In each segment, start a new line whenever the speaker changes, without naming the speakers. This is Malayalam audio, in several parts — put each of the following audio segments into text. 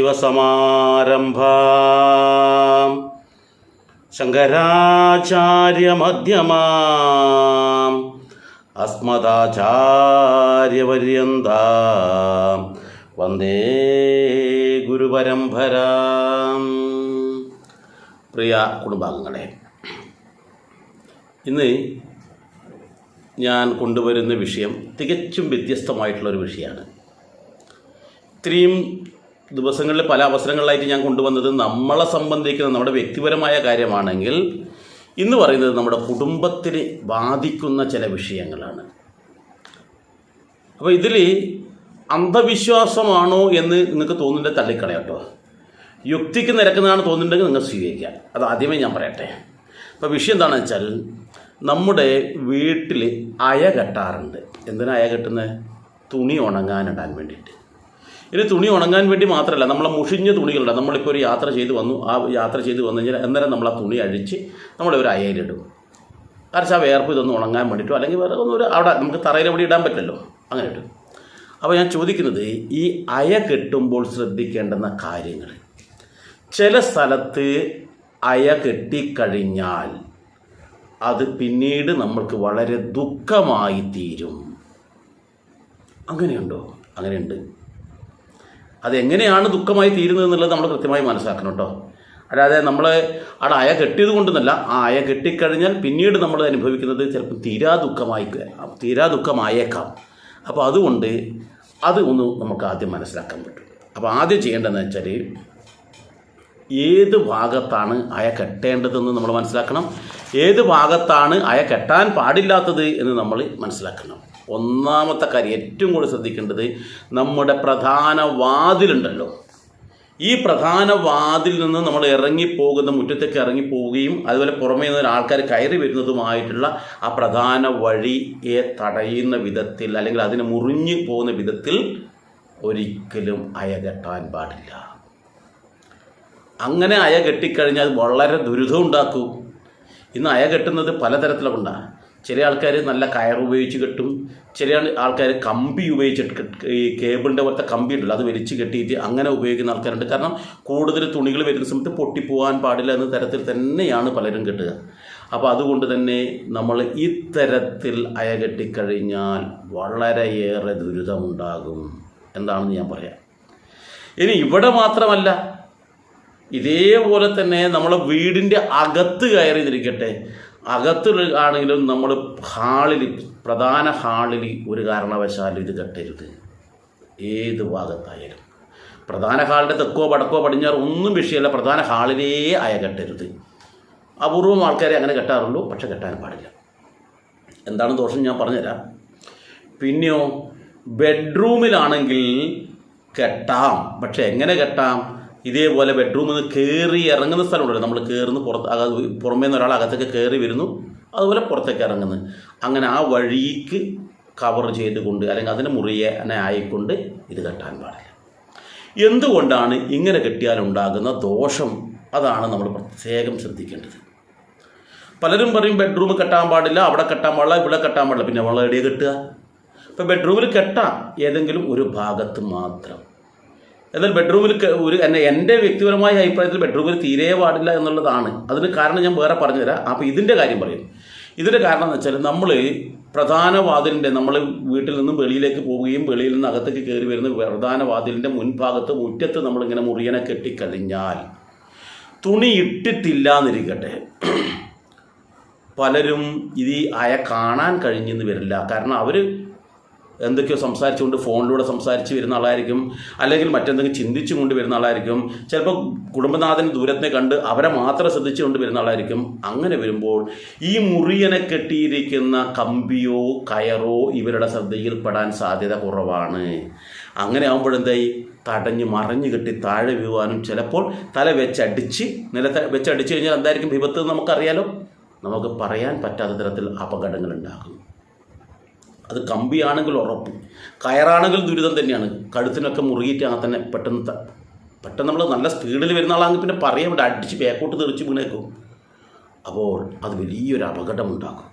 സദാശിവസമാരംഭ ശങ്കരാചാര്യമധ്യമാ അസ്മദാചാര്യപര്യന്ത വന്ദേ ഗുരുപരംഭരാ പ്രിയ കുടുംബാംഗങ്ങളെ ഇന്ന് ഞാൻ കൊണ്ടുവരുന്ന വിഷയം തികച്ചും വ്യത്യസ്തമായിട്ടുള്ളൊരു വിഷയമാണ്. ഇത്രയും ദിവസങ്ങളിൽ പല അവസരങ്ങളിലായിട്ട് ഞാൻ കൊണ്ടുവന്നത് നമ്മളെ സംബന്ധിക്കുന്ന നമ്മുടെ വ്യക്തിപരമായ കാര്യമാണെങ്കിൽ ഇന്ന് പറയുന്നത് നമ്മുടെ കുടുംബത്തിന് ബാധിക്കുന്ന ചില വിഷയങ്ങളാണ്. അപ്പോൾ ഇതിൽ അന്ധവിശ്വാസമാണോ എന്ന് നിങ്ങൾക്ക് തോന്നുന്നുണ്ടെങ്കിൽ തള്ളിക്കളയാട്ടോ യുക്തിക്ക് നിരക്കുന്നതാണ് തോന്നുന്നുണ്ടെങ്കിൽ നിങ്ങൾ സ്വീകരിക്കുക അത് ആദ്യമേ ഞാൻ പറയട്ടെ. അപ്പോൾ വിഷയം എന്താണെന്ന് വെച്ചാൽ നമ്മുടെ വീട്ടിൽ അയ കെട്ടാറുണ്ട്. എന്തിനാ അയ കെട്ടുന്നത് തുണി ഉണങ്ങാനിടാൻ വേണ്ടിയിട്ട്. ഇനി തുണി ഉണങ്ങാൻ വേണ്ടി മാത്രമല്ല നമ്മളെ മുഷിഞ്ഞ തുണികളുണ്ട് നമ്മളിപ്പോൾ ഒരു യാത്ര ചെയ്ത് വന്നു. ആ യാത്ര ചെയ്ത് വന്നു കഴിഞ്ഞാൽ അന്നേരം നമ്മൾ ആ തുണി അഴിച്ച് നമ്മൾ ഒരു അയയിലിടും കാരണം ആ വേർപ്പ് ഇതൊന്നും ഉണങ്ങാൻ വേണ്ടിയിട്ടോ അല്ലെങ്കിൽ വേറെ ഒന്നും ഒരു അവിടെ നമുക്ക് തറയിൽ എവിടെ ഇടാൻ പറ്റില്ലല്ലോ അങ്ങനെ ഇട്ടു അപ്പോൾ ഞാൻ ചോദിക്കുന്നത് ഈ അയ കെട്ടുമ്പോൾ ശ്രദ്ധിക്കേണ്ടുന്ന കാര്യങ്ങൾ ചില സ്ഥലത്ത് അയ കെട്ടിക്കഴിഞ്ഞാൽ അത് പിന്നീട് നമ്മൾക്ക് വളരെ ദുഃഖമായി തീരും. അങ്ങനെയുണ്ടോ? അങ്ങനെയുണ്ട്. അതെങ്ങനെയാണ് ദുഃഖമായി തീരുന്നത് എന്നുള്ളത് നമ്മൾ കൃത്യമായി മനസ്സിലാക്കണം കേട്ടോ. അല്ലാതെ നമ്മൾ അവിടെ അയ കെട്ടിയത് കൊണ്ടെന്നല്ല ആ അയ കെട്ടിക്കഴിഞ്ഞാൽ പിന്നീട് നമ്മൾ അനുഭവിക്കുന്നത് ചിലപ്പോൾ തീരാ ദുഃഖമായി തീരാ ദുഃഖമായേക്കാം. അപ്പോൾ അതുകൊണ്ട് അത് ഒന്ന് നമുക്ക് ആദ്യം മനസ്സിലാക്കാൻ പറ്റും. അപ്പോൾ ആദ്യം ചെയ്യേണ്ടതെന്ന് വെച്ചാൽ ഏത് ഭാഗത്താണ് അയ കെട്ടേണ്ടതെന്ന് നമ്മൾ മനസ്സിലാക്കണം. ഏത് ഭാഗത്താണ് അയ കെട്ടാൻ പാടില്ലാത്തത് എന്ന് നമ്മൾ മനസ്സിലാക്കണം. ഒന്നാമത്തെ കാര്യം ഏറ്റവും കൂടുതൽ ശ്രദ്ധിക്കേണ്ടത് നമ്മുടെ പ്രധാന വാതിലുണ്ടല്ലോ. ഈ പ്രധാന വാതിൽ നിന്ന് നമ്മൾ ഇറങ്ങിപ്പോകുന്ന മുറ്റത്തേക്ക് ഇറങ്ങിപ്പോവുകയും അതുപോലെ പുറമേ നിന്ന് ആൾക്കാർ കയറി വരുന്നതുമായിട്ടുള്ള ആ പ്രധാന വഴിയെ തടയുന്ന വിധത്തിൽ അല്ലെങ്കിൽ അതിനെ മുറിഞ്ഞു പോകുന്ന വിധത്തിൽ ഒരിക്കലും അയകെട്ടാൻ പാടില്ല. അങ്ങനെ അയ കെട്ടിക്കഴിഞ്ഞാൽ വളരെ ദുരിതം ഉണ്ടാക്കും. ഇന്ന് അയ കെട്ടുന്നത് പലതരത്തിലുണ്ടാ ചില ആൾക്കാർ നല്ല കയർ ഉപയോഗിച്ച് കെട്ടും. ചില ആൾക്കാർ കമ്പി ഉപയോഗിച്ചിട്ട് ഈ കേബിളിന്റെ പോലത്തെ കമ്പി ഉണ്ടല്ലോ അത് വലിച്ച് കെട്ടിയിട്ട് അങ്ങനെ ഉപയോഗിക്കുന്ന ആൾക്കാരുണ്ട്. കാരണം കൂടുതൽ തുണികൾ വരുന്ന സമയത്ത് പൊട്ടിപ്പോകാൻ പാടില്ല എന്ന തരത്തിൽ തന്നെയാണ് പലരും കെട്ടുക. അപ്പോൾ അതുകൊണ്ട് തന്നെ നമ്മൾ ഇത്തരത്തിൽ അയ കെട്ടിക്കഴിഞ്ഞാൽ വളരെയേറെ ദുരിതമുണ്ടാകും. എന്താണെന്ന് ഞാൻ പറയാം. ഇനി ഇവിടെ മാത്രമല്ല ഇതേപോലെ തന്നെ നമ്മളെ വീടിന്റെ അകത്ത് കയറി നിൽക്കട്ടെ അകത്ത് ആണെങ്കിലും നമ്മൾ ഹാളിൽ പ്രധാന ഹാളിൽ ഒരു കാരണവശാലും ഇത് കെട്ടരുത്. ഏത് ഭാഗത്തായാലും. പ്രധാന ഹാളിന്റെ തെക്കോ വടക്കോ പടിഞ്ഞാറോ ഒന്നും വിഷയമല്ല. പ്രധാന ഹാളിലേ അയ കെട്ടരുത്. അപൂർവം ആൾക്കാരെ അങ്ങനെ കെട്ടാറുള്ളൂ പക്ഷെ കെട്ടാൻ പാടില്ല. എന്താണ് ദോഷം ഞാൻ പറഞ്ഞുതരാം. പിന്നെയോ ബെഡ്റൂമിലാണെങ്കിൽ കെട്ടാം. പക്ഷെ എങ്ങനെ കെട്ടാം? ഇതേപോലെ ബെഡ്റൂമിൽ നിന്ന് കയറി ഇറങ്ങുന്ന സ്ഥലമുണ്ടല്ലോ. നമ്മൾ കയറുന്നു പുറത്ത് പുറമേ നിന്ന് ഒരാൾ അകത്തേക്ക് കയറി വരുന്നു. അതുപോലെ പുറത്തേക്ക് ഇറങ്ങുന്നു. അങ്ങനെ ആ വഴിക്ക് കവർ ചെയ്തുകൊണ്ട് അല്ലെങ്കിൽ അതിന്റെ മുറിയനെ ആയിക്കൊണ്ട് ഇത് കെട്ടാൻ പാടില്ല. എന്തുകൊണ്ടാണ് ഇങ്ങനെ കെട്ടിയാലുണ്ടാകുന്ന ദോഷം? അതാണ് നമ്മൾ പ്രത്യേകം ശ്രദ്ധിക്കേണ്ടത്. പലരും പറയും ബെഡ്റൂം കെട്ടാൻ പാടില്ല അവിടെ കെട്ടാൻ പാടില്ല ഇവിടെ കെട്ടാൻ പാടില്ല. പിന്നെ വളരെ എവിടെയാണ് കെട്ടുക? ഇപ്പം ബെഡ്റൂമിൽ കെട്ടാം ഏതെങ്കിലും ഒരു ഭാഗത്ത് മാത്രം. എന്നാൽ ബെഡ്റൂമിൽ ഒരു എന്നെ എന്റെ വ്യക്തിപരമായ അഭിപ്രായത്തിൽ ബെഡ്റൂമിൽ തീരെ പാടില്ല എന്നുള്ളതാണ്. അതിന് കാരണം ഞാൻ വേറെ പറഞ്ഞുതരാം. അപ്പോൾ ഇതിന്റെ കാര്യം പറയും. ഇതിന്റെ കാരണം എന്ന് വെച്ചാൽ നമ്മൾ പ്രധാന വാതിലിന്റെ നമ്മൾ വീട്ടിൽ നിന്നും വെളിയിലേക്ക് പോവുകയും വെളിയിൽ നിന്ന് അകത്തേക്ക് കയറി വരുന്ന പ്രധാന വാതിലിന്റെ മുൻഭാഗത്ത് മുറ്റത്ത് നമ്മളിങ്ങനെ മുറിയനെ കെട്ടിക്കഴിഞ്ഞാൽ തുണി ഇട്ടിട്ടില്ല എന്നിരിക്കട്ടെ പലരും ഇത് അയ കാണാൻ കഴിഞ്ഞെന്ന് വരില്ല. കാരണം അവർ എന്തൊക്കെയോ സംസാരിച്ചുകൊണ്ട് ഫോണിലൂടെ സംസാരിച്ച് വരുന്ന ആളായിരിക്കും. അല്ലെങ്കിൽ മറ്റെന്തെങ്കിലും ചിന്തിച്ചു കൊണ്ട് വരുന്ന ആളായിരിക്കും. ചിലപ്പോൾ കുടുംബനാഥൻ ദൂരത്തെ കണ്ട് അവരെ മാത്രം ശ്രദ്ധിച്ചുകൊണ്ട് വരുന്ന ആളായിരിക്കും. അങ്ങനെ വരുമ്പോൾ ഈ മുറിയനെ കെട്ടിയിരിക്കുന്ന കമ്പിയോ കയറോ ഇവരുടെ ശ്രദ്ധയിൽപ്പെടാൻ സാധ്യത കുറവാണ്. അങ്ങനെ ആകുമ്പോഴെന്തായി തടഞ്ഞ് മറിഞ്ഞു കെട്ടി താഴെ വീഴുവാനും ചിലപ്പോൾ തല വെച്ചടിച്ച് നിലത്തെ വെച്ചടിച്ച് കഴിഞ്ഞാൽ എന്തായിരിക്കും? വിപത്ത് നമുക്കറിയാലോ. നമുക്ക് പറയാൻ പറ്റാത്ത തരത്തിൽ അപകടങ്ങൾ ഉണ്ടാകും. അത് കമ്പിയാണെങ്കിൽ ഉറപ്പ് കയറാണെങ്കിൽ ദുരിതം തന്നെയാണ്. കഴുത്തിനൊക്കെ മുറുകിയിട്ട് അങ്ങനെ തന്നെ പെട്ടെന്ന് പെട്ടെന്ന് നമ്മൾ നല്ല സ്പീഡിൽ വരുന്ന ആളാണെങ്കിൽ പിന്നെ പറയാം ഇവിടെ അടിച്ച് ബാക്കോട്ട് തെറിച്ച് വീണേക്കും. അപ്പോൾ അത് വലിയൊരു അപകടമുണ്ടാക്കും.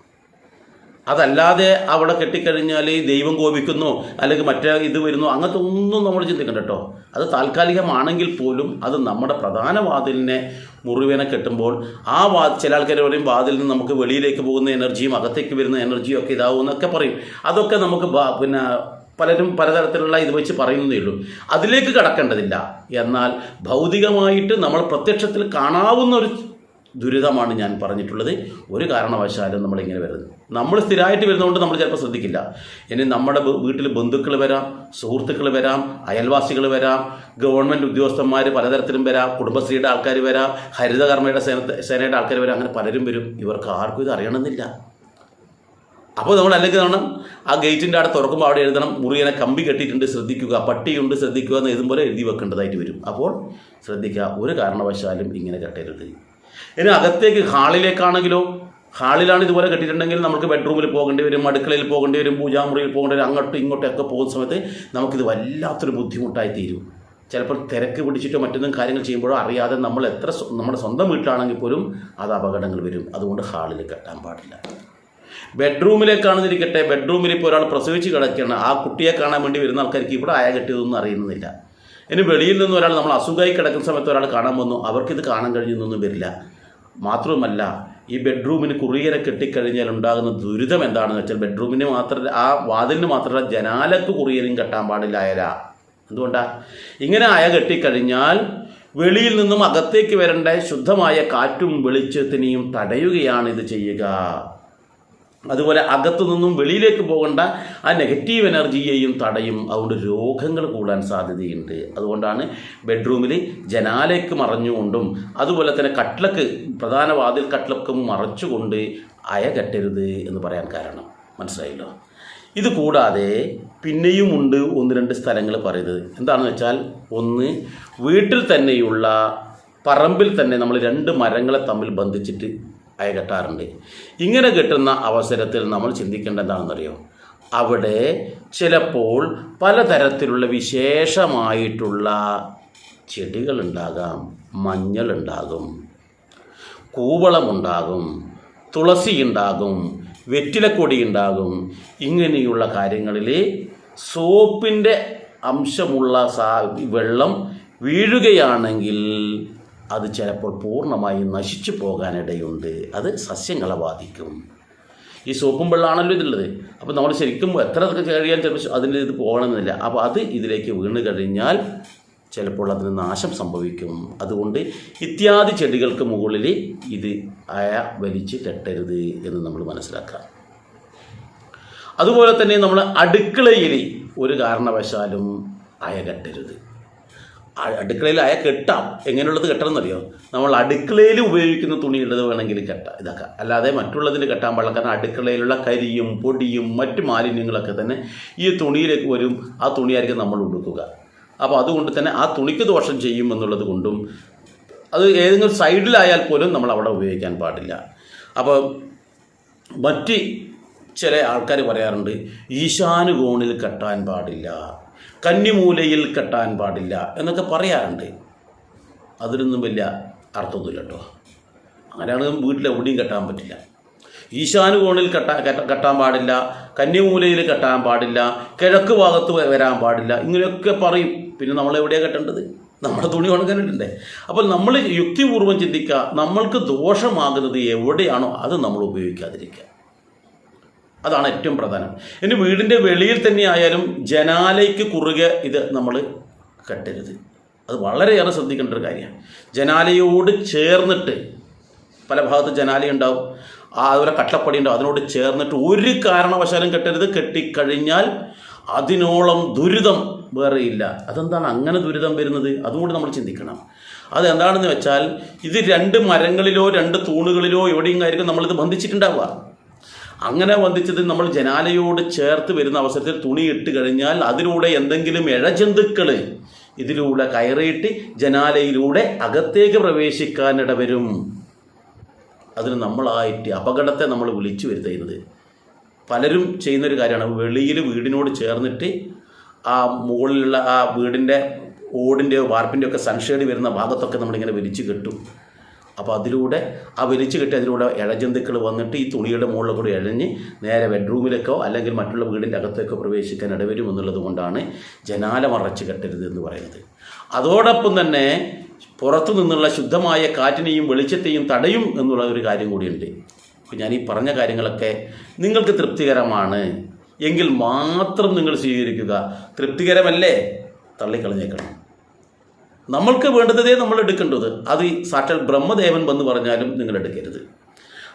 അതല്ലാതെ അവിടെ കെട്ടിക്കഴിഞ്ഞാൽ ദൈവം കോപിക്കുന്നു അല്ലെങ്കിൽ മറ്റേ ഇത് വരുന്നു അങ്ങനത്തെ ഒന്നും നമ്മൾ ചിന്തിക്കണ്ട കേട്ടോ. അത് താൽക്കാലികമാണെങ്കിൽ പോലും അത് നമ്മുടെ പ്രധാന വാതിലിനെ മുറിവേനെ കെട്ടുമ്പോൾ ആ വാ ചില ആൾക്കാർ പറയും വാതിൽ നിന്ന് നമുക്ക് വെളിയിലേക്ക് പോകുന്ന എനർജിയും അകത്തേക്ക് വരുന്ന എനർജിയും ഒക്കെ ഇതാവും എന്നൊക്കെ പറയും. അതൊക്കെ നമുക്ക് പിന്നെ പലരും പലതരത്തിലുള്ള ഇത് വെച്ച് പറയുന്നതേ ഉള്ളൂ. അതിലേക്ക് കടക്കേണ്ടതില്ല. എന്നാൽ ഭൗതികമായിട്ട് നമ്മൾ പ്രത്യക്ഷത്തിൽ കാണാവുന്ന ഒരു ദുരിതമാണ് ഞാൻ പറഞ്ഞിട്ടുള്ളത്. ഒരു കാരണവശാലും നമ്മളിങ്ങനെ വരുന്നത്. നമ്മൾ സ്ഥിരമായിട്ട് വരുന്നതുകൊണ്ട് നമ്മൾ ചിലപ്പോൾ ശ്രദ്ധിക്കില്ല. ഇനി നമ്മുടെ വീട്ടിൽ ബന്ധുക്കൾ വരാം സുഹൃത്തുക്കൾ വരാം അയൽവാസികൾ വരാം ഗവൺമെന്റ് ഉദ്യോഗസ്ഥന്മാർ പലതരത്തിലും വരാം കുടുംബശ്രീയുടെ ആൾക്കാർ വരാം ഹരിതകർമ്മയുടെ സേന സേനയുടെ ആൾക്കാർ വരാം അങ്ങനെ പലരും വരും. ഇവർക്ക് ആർക്കും ഇത് അറിയണമെന്നില്ല. അപ്പോൾ നമ്മൾ അല്ലെങ്കിൽ വേണം ആ ഗേറ്റിന്റെ അവിടെ തുറക്കുമ്പോൾ അവിടെ എഴുതണം മുറിയനെ കമ്പി കെട്ടിയിട്ടുണ്ട് ശ്രദ്ധിക്കുക പട്ടിയുണ്ട് ശ്രദ്ധിക്കുക എന്ന് എഴുതുമ്പോൾ എഴുതി വെക്കേണ്ടതായിട്ട് വരും. അപ്പോൾ ശ്രദ്ധിക്കുക ഒരു കാരണവശാലും ഇങ്ങനെ കെട്ടരുത്. ഇനി അകത്തേക്ക് ഹാളിലേക്കാണെങ്കിലോ ഹാളിലാണ് ഇതുപോലെ കെട്ടിയിട്ടുണ്ടെങ്കിൽ നമുക്ക് ബെഡ്റൂമിൽ പോകേണ്ടി വരും അടുക്കളയിൽ പോകേണ്ടി വരും പൂജാമുറിയിൽ പോകേണ്ടി വരും അങ്ങോട്ടും ഇങ്ങോട്ടും ഒക്കെ പോകുന്ന സമയത്ത് നമുക്കിത് വല്ലാത്തൊരു ബുദ്ധിമുട്ടായി തീരും. ചിലപ്പോൾ തിരക്ക് പിടിച്ചിട്ടോ മറ്റൊന്നും കാര്യങ്ങൾ ചെയ്യുമ്പോഴോ അറിയാതെ നമ്മൾ എത്ര നമ്മുടെ സ്വന്തം വീട്ടിലാണെങ്കിൽ പോലും അത് അപകടങ്ങൾ വരും. അതുകൊണ്ട് ഹാളിൽ കെട്ടാൻ പാടില്ല. ബെഡ്റൂമിലേക്കാണെന്നിരിക്കട്ടെ ബെഡ്റൂമിൽ ഇപ്പോൾ ഒരാൾ പ്രസവിച്ച് കിടക്കുകയാണ്. ആ കുട്ടിയെ കാണാൻ വേണ്ടി വരുന്ന ആൾക്കാർക്ക് ഇവിടെ ആയ കെട്ടിയതൊന്നും അറിയുന്നില്ല ഇനി വെളിയിൽ നിന്ന് ഒരാൾ നമ്മൾ അസുഖമായി കിടക്കുന്ന സമയത്ത് ഒരാൾ കാണാൻ വന്നു. അവർക്കിത് കാണാൻ കഴിഞ്ഞൊന്നും വരില്ല. മാത്രവുമല്ല ഈ ബെഡ്റൂമിന് കുറിയരെ കെട്ടിക്കഴിഞ്ഞാൽ ഉണ്ടാകുന്ന ദുരിതം എന്താണെന്ന് വെച്ചാൽ ബെഡ്റൂമിന് മാത്രമല്ല ആ വാതിലിന് മാത്രമല്ല ജനാലക്ക് കുറിയനും കെട്ടാൻ പാടില്ല അയല. എന്തുകൊണ്ടാ? ഇങ്ങനെ അയ കെട്ടിക്കഴിഞ്ഞാൽ വെളിയിൽ നിന്നും അകത്തേക്ക് വരേണ്ട ശുദ്ധമായ കാറ്റും വെളിച്ചത്തിനെയും തടയുകയാണ് ഇത് ചെയ്യുക. അതുപോലെ അകത്തു നിന്നും വെളിയിലേക്ക് പോകേണ്ട ആ നെഗറ്റീവ് എനർജിയെയും തടയും അതുകൊണ്ട് രോഗങ്ങൾ കൂടാൻ സാധ്യതയുണ്ട്. അതുകൊണ്ടാണ് ബെഡ്റൂമിൽ ജനാലേക്ക് മറഞ്ഞുകൊണ്ടും അതുപോലെ തന്നെ കട്ട്ലക്ക് പ്രധാന വാതിൽ കട്ടിലക്കും മറച്ചുകൊണ്ട് അയ കെട്ടരുത് എന്ന് പറയാൻ കാരണം. മനസ്സിലായല്ലോ? ഇത് കൂടാതെ പിന്നെയും ഉണ്ട് ഒന്ന് രണ്ട് സ്ഥലങ്ങൾ പറയുന്നത്. എന്താണെന്ന് വെച്ചാൽ ഒന്ന് വീട്ടിൽ തന്നെയുള്ള പറമ്പിൽ തന്നെ നമ്മൾ രണ്ട് മരങ്ങളെ തമ്മിൽ ബന്ധിച്ചിട്ട് അയ കെട്ടാറുണ്ട്. ഇങ്ങനെ കിട്ടുന്ന അവസരത്തിൽ നമ്മൾ ചിന്തിക്കേണ്ട എന്താണെന്നറിയോ അവിടെ ചിലപ്പോൾ പലതരത്തിലുള്ള വിശേഷമായിട്ടുള്ള ചെടികളുണ്ടാകാം മഞ്ഞളുണ്ടാകും കൂവളമുണ്ടാകും തുളസി ഉണ്ടാകും വെറ്റിലക്കൊടി ഉണ്ടാകും ഇങ്ങനെയുള്ള കാര്യങ്ങളിൽ സോപ്പിന്റെ അംശമുള്ള സാ വെള്ളം വീഴുകയാണെങ്കിൽ അത് ചിലപ്പോൾ പൂർണമായി നശിച്ചു പോകാനിടയുണ്ട്. അത് സസ്യങ്ങളെ ബാധിക്കും. ഈ സോപ്പും വെള്ളമാണല്ലോ ഇതിലുള്ളത്. അപ്പോൾ നമ്മൾ ശരിക്കും എത്ര കഴിയാൻ ചിലപ്പോൾ അതിന്റെ ഇത് പോകണമെന്നില്ല. അപ്പോൾ അത് ഇതിലേക്ക് വീണ് കഴിഞ്ഞാൽ ചിലപ്പോൾ അതിന് നാശം സംഭവിക്കും. അതുകൊണ്ട് ഇത്യാദി ചെടികൾക്ക് മുകളിൽ ഇത് അയ വലിച്ച് കെട്ടരുത് എന്ന് നമ്മൾ മനസ്സിലാക്കാം അതുപോലെ തന്നെ നമ്മൾ അടുക്കളയിൽ ഒരു കാരണവശാലും അയ കെട്ടരുത് അടുക്കളയിൽ അയ കെട്ടാം. എങ്ങനെയുള്ളത് കെട്ടണമെന്നറിയോ? നമ്മൾ അടുക്കളയിൽ ഉപയോഗിക്കുന്ന തുണിയുള്ളത് വേണമെങ്കിൽ കെട്ടാം. ഇതൊക്കെ. അല്ലാതെ മറ്റുള്ളതിൽ കെട്ടാൻ പാടില്ല. കാരണം അടുക്കളയിലുള്ള കരിയും പൊടിയും മറ്റ് മാലിന്യങ്ങളൊക്കെ തന്നെ ഈ തുണിയിലേക്ക് വരും. ആ തുണിയായിരിക്കും നമ്മൾ ഉടുക്കുക. അപ്പോൾ അതുകൊണ്ട് തന്നെ ആ തുണിക്ക് ദോഷം ചെയ്യും എന്നുള്ളത് കൊണ്ടും അത് ഏതെങ്കിലും സൈഡിലായാൽ പോലും നമ്മൾ അവിടെ ഉപയോഗിക്കാൻ പാടില്ല. അപ്പോൾ മറ്റ് ചില ആൾക്കാർ പറയാറുണ്ട് ഈശാനുകോണിൽ കെട്ടാൻ പാടില്ല. കന്നിമൂലയിൽ കെട്ടാൻ പാടില്ല എന്നൊക്കെ പറയാറുണ്ട്. അതിലൊന്നും വലിയ അർത്ഥമൊന്നുമില്ല കേട്ടോ. അങ്ങനെയാണ് വീട്ടിൽ എവിടെയും കെട്ടാൻ പറ്റില്ല. ഈശാനുകോണിൽ കെട്ടാ കെട്ട- കെട്ടാൻ പാടില്ല കന്യമൂലയിൽ കെട്ടാൻ പാടില്ല കിഴക്ക് ഭാഗത്ത് വരാൻ പാടില്ല ഇങ്ങനെയൊക്കെ പറയും. പിന്നെ നമ്മൾ എവിടെയാണ് കെട്ടേണ്ടത്? നമ്മുടെ തുണി ഉണക്കാനിട്ടുണ്ടേ അപ്പോൾ നമ്മൾ യുക്തിപൂർവം ചിന്തിക്കുക നമ്മൾക്ക് ദോഷമാകുന്നത് എവിടെയാണോ അത് നമ്മൾ ഉപയോഗിക്കാതിരിക്കുക. അതാണ് ഏറ്റവും പ്രധാനം. ഇനി വീടിന്റെ വെളിയിൽ തന്നെ ആയാലും ജനാലയ്ക്ക് കുറുകെ ഇത് നമ്മൾ കെട്ടരുത്. അത് വളരെയേറെ ശ്രദ്ധിക്കേണ്ട ഒരു കാര്യമാണ്. ജനാലയോട് ചേർന്നിട്ട് പല ഭാഗത്ത് ജനാല ഉണ്ടാവും അതുപോലെ കട്ടപ്പടി ഉണ്ടാവും. അതിനോട് ചേർന്നിട്ട് ഒരു കാരണവശാലും കെട്ടരുത്. കെട്ടിക്കഴിഞ്ഞാൽ അതിനോളം ദുരിതം വേറെ ഇല്ല. അതെന്താണ് അങ്ങനെ ദുരിതം വരുന്നത്? അതുകൊണ്ട് നമ്മൾ ചിന്തിക്കണം. അതെന്താണെന്ന് വെച്ചാൽ ഇത് രണ്ട് മരങ്ങളിലോ രണ്ട് തൂണുകളിലോ എവിടെയും ആയിരിക്കും നമ്മളിത് ബന്ധിച്ചിട്ടുണ്ടാവുക. അങ്ങനെ വന്ദിച്ചത് നമ്മൾ ജനാലയോട് ചേർത്ത് വരുന്ന അവസരത്തിൽ തുണി ഇട്ട് കഴിഞ്ഞാൽ അതിലൂടെ എന്തെങ്കിലും ഇഴജന്തുക്കൾ ഇതിലൂടെ കയറിയിട്ട് ജനാലയിലൂടെ അകത്തേക്ക് പ്രവേശിക്കാനിട വരും അതിന് നമ്മളായിട്ട് അപകടത്തെ നമ്മൾ വിളിച്ചു വരുത്തുന്നത് പലരും ചെയ്യുന്നൊരു കാര്യമാണ്. വെളിയിൽ വീടിനോട് ചേർന്നിട്ട് ആ മുകളിലുള്ള ആ വീടിന്റെ ഓടിന്റെയോ വാർപ്പിന്റെയോ ഒക്കെ സൺഷെയ്ഡ് വരുന്ന ഭാഗത്തൊക്കെ നമ്മളിങ്ങനെ വലിച്ചു കെട്ടും. അപ്പോൾ അതിലൂടെ ആ വലിച്ചു കെട്ടി അതിലൂടെ ഇഴജന്തുക്കൾ വന്നിട്ട് ഈ തുണിയുടെ മുകളിൽ കൂടി ഇഴഞ്ഞ് നേരെ ബെഡ്റൂമിലേക്കോ അല്ലെങ്കിൽ മറ്റുള്ള വീടിന്റെ അകത്തേക്കോ പ്രവേശിക്കാൻ ഇടവരും എന്നുള്ളത് കൊണ്ടാണ് ജനാല മറച്ച് കെട്ടരുത് എന്ന് പറയുന്നത്. അതോടൊപ്പം തന്നെ പുറത്തു നിന്നുള്ള ശുദ്ധമായ കാറ്റിനെയും വെളിച്ചത്തെയും തടയും എന്നുള്ള ഒരു കാര്യം കൂടിയുണ്ട്. അപ്പോൾ ഞാൻ ഈ പറഞ്ഞ കാര്യങ്ങളൊക്കെ നിങ്ങൾക്ക് തൃപ്തികരമാണ്. എങ്കിൽ മാത്രം നിങ്ങൾ സ്വീകരിക്കുക. തൃപ്തികരമല്ലേ? തള്ളിക്കളഞ്ഞേക്കണം. നമ്മൾക്ക് വേണ്ടതേ നമ്മൾ എടുക്കേണ്ടത്. അത് സാക്ഷാൽ ബ്രഹ്മദേവൻ വന്ന് പറഞ്ഞാലും നിങ്ങൾ എടുക്കരുത്.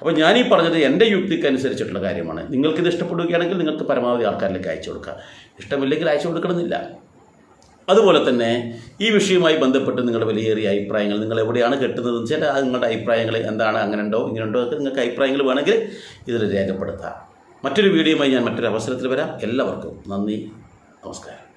അപ്പോൾ ഞാൻ ഈ പറഞ്ഞത് എന്റെ യുക്തിക്ക് അനുസരിച്ചിട്ടുള്ള കാര്യമാണ്. നിങ്ങൾക്കിത് ഇഷ്ടപ്പെടുകയാണെങ്കിൽ നിങ്ങൾക്ക് പരമാവധി ആൾക്കാരിലേക്ക് അയച്ചു കൊടുക്കുക ഇഷ്ടമില്ലെങ്കിൽ അയച്ചു കൊടുക്കണമെന്നില്ല. അതുപോലെ തന്നെ ഈ വിഷയവുമായി ബന്ധപ്പെട്ട് നിങ്ങളുടെ വിലയേറിയ അഭിപ്രായങ്ങൾ നിങ്ങൾ എവിടെയാണ് കെട്ടുന്നതെന്ന് വെച്ചാൽ അത് നിങ്ങളുടെ അഭിപ്രായങ്ങൾ എന്താണ് അങ്ങനെ ഉണ്ടോ ഇങ്ങനെ ഉണ്ടോ ഒക്കെ നിങ്ങൾക്ക് അഭിപ്രായങ്ങൾ വേണമെങ്കിൽ ഇതിൽ രേഖപ്പെടുത്താം. മറ്റൊരു വീഡിയോയുമായി ഞാൻ മറ്റൊരു അവസരത്തിൽ വരാം. എല്ലാവർക്കും നന്ദി നമസ്കാരം.